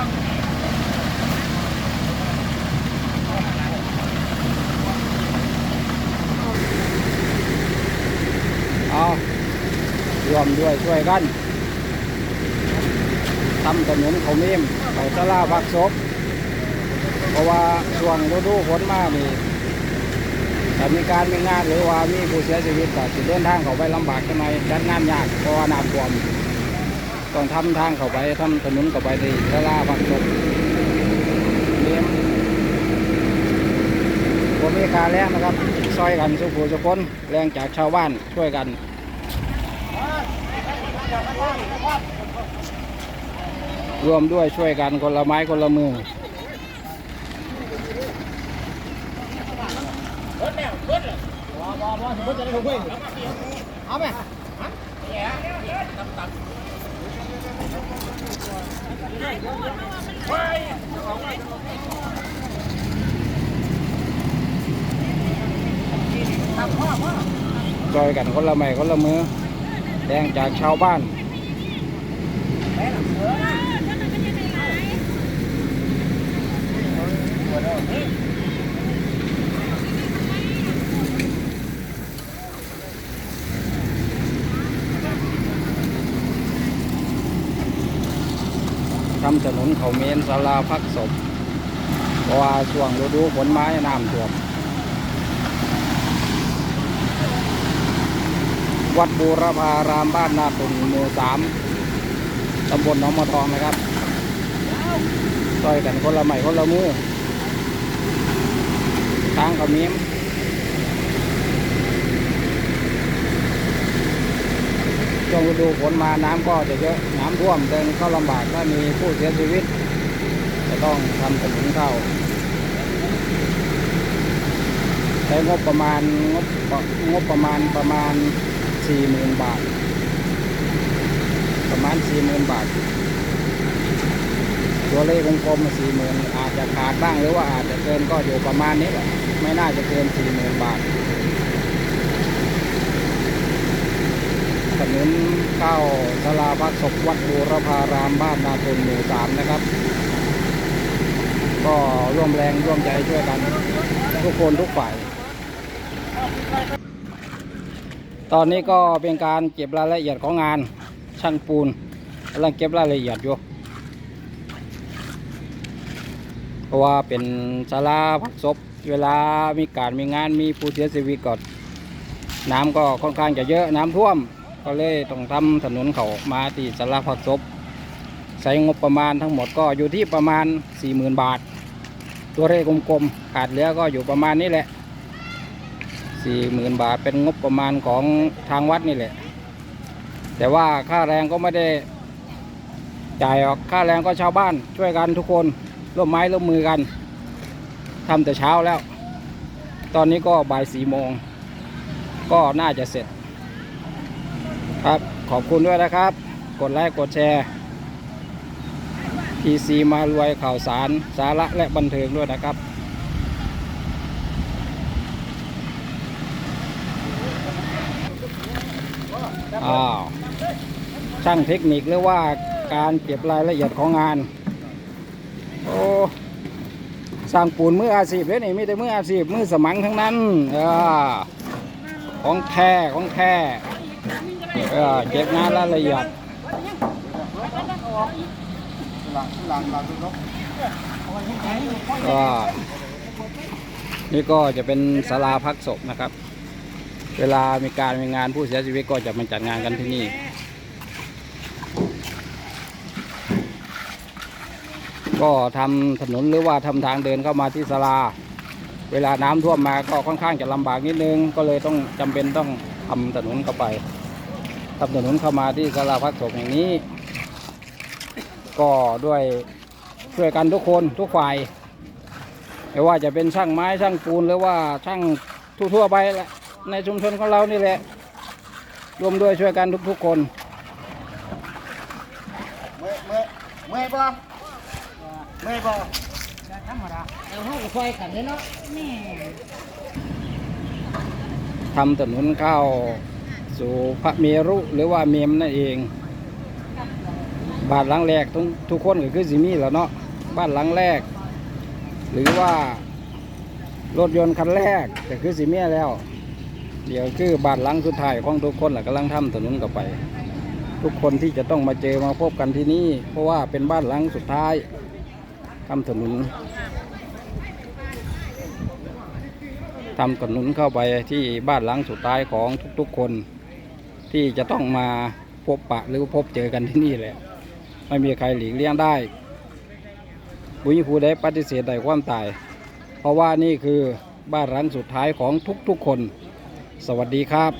เอารวมด้วยช่วยกันทำถนนเขาเมมเขาตลาพักศพเพราะว่าช่วงฤดูฝนมานี่ถ้ามีการมีงานหรือว่ามีผู้เสียชีวิตก็สิเดินทางเขาไปลำบากทำไมจัดงานยากเพราะว่าน้ำท่วม ต้องทำทางเข้าไปทำถนนเข้าไปที่ตลาพักศพเมมผมมีการแรงนะครับ ซอยกันสุขุสุคนแรงจากชาวบ้านช่วยกันรวมด้วยช่วยกันคนละไม้คนละมือเอาไหม จอยกันคนละไม้คนละมือแดงจากชาวบ้าน ทำถนนเขาเมนศาลาพักศพเพราะว่าช่วงฤดูฝนไม้น้ำท่วมวัดบูรพารามบ้านนาตุนหมู่สามตำบลหนองมะทองนะครับช่วยกันคนละไม้คนละมือทางเขาเมีย ช่วงฤดูฝนมาน้ำก็จะเยอะน้ำท่วมเดินเข้าลำบากถ้ามีผู้เสียชีวิต จะต้องทำถนนเข้าใช้งบประมาณงบงบประมาณประมาณสี่หมื่นบาท ประมาณสี่หมื่นบาท ตัวเลขงกลมสี่หมื่นอาจจะขาดบ้างหรือว่าอาจจะเกินก็อยู่ประมาณนี้แหละไม่น่าจะเกินสี่หมื่นบาท ถนนเข้าสลาพักศพวัดบูรพารามบ้านนาตุนหมู่สามนะครับ ก็ร่วมแรงร่วมใจช่วยกัน ทุกคนทุกฝ่าย ตอนนี้ก็เป็นการเก็บรายละเอียดของงานช่างปูนกำลังเก็บรายละเอียดอยู่เพราะว่าเป็นศาลาพักศพเวลามีการมีงานมีผู้เสียชีวิตก่อนน้ำก็ค่อนข้างจะเยอะน้ำท่วม ก็เลยต้องทำถนนเขามาที่ศาลาพักศพใช้งบประมาณทั้งหมดก็อยู่ที่ประมาณ 40,000 บาท ตัวเลขกลมๆขาดเหลือก็อยู่ประมาณนี้แหละสี่หมื่นบาทเป็นงบประมาณของทางวัดนี่แหละ แต่ว่าค่าแรงก็ไม่ได้จ่ายออกค่าแรงก็ชาวบ้านช่วยกันทุกคนร่วมไม้ร่วมมือกันทำแต่เช้าแล้ว ตอนนี้ก็บ่ายสี่โมง ก็น่าจะเสร็จ ครับ ขอบคุณด้วยนะครับ กดไลค์กดแชร์ PC มารวยข่าวสารสาระและบันเทิงด้วยนะครับอ้าวช่างเทคนิคหรือว่าการเก็บรายละเอียดของงาน โอ้สร้างปูนมืออาชีพเลยนี่ไมีแต่มืออาชีพมือสมังทั้งนั้นอของแท้ของแท้ เออเก็บงานรายละเอียดก็นี่ก็จะเป็นศาลาพักศพนะครับ เวลามีการมีงานผู้เสียชีวิตก็จะมาจัดงานกันที่นี่ก็ทำถนนหรือว่าทำทางเดินเข้ามาที่ศาลา เวลาน้ำท่วมมาก็ค่อนข้างจะลำบากนิดนึง ก็เลยต้องจำเป็นต้องทำถนนเข้าไป ทำถนนเข้ามาที่ศาลาพักศพแห่งนี้ ก็ด้วยช่วยกันทุกคนทุกฝ่ายไม่ว่าจะเป็นช่างไม้ช่างปูนหรือว่าช่างทั่วๆไปแหละในชุมชนของเรานี่แหละร่วมด้วยช่วยกันทุกๆคนเมื่อยเมื่อยเมื่อยบ่เมื่อยบ่ธรรมดาเอาห้องคอยกันเลยเนาะแม่ทำถนนเข้า สู่พระเมรุหรือว่าเมมนั่นเอง บ้านหลังแรกทุกทุกคนก็คือสิมีแล้วเนาะบ้านหลังแรก หรือว่ารถยนต์คันแรกก็คือสิเมียแล้ว เดี๋ยวคือบ้านหลังสุดท้ายของทุกคนแหละกำลังทำถนนกันไป ทุกคนที่จะต้องมาเจอมาพบกันที่นี่ เพราะว่าเป็นบ้านหลังสุดท้ายทำถนนทำถนนเข้าไปที่บ้านหลังสุดท้ายของทุกๆคน ที่จะต้องมาพบปะหรือพบเจอกันที่นี่แหละ ไม่มีใครหลีกเลี่ยงได้ บุญพูได้ปฏิเสธใดความตาย เพราะว่านี่คือบ้านหลังสุดท้ายของทุกๆคน สวัสดีครับ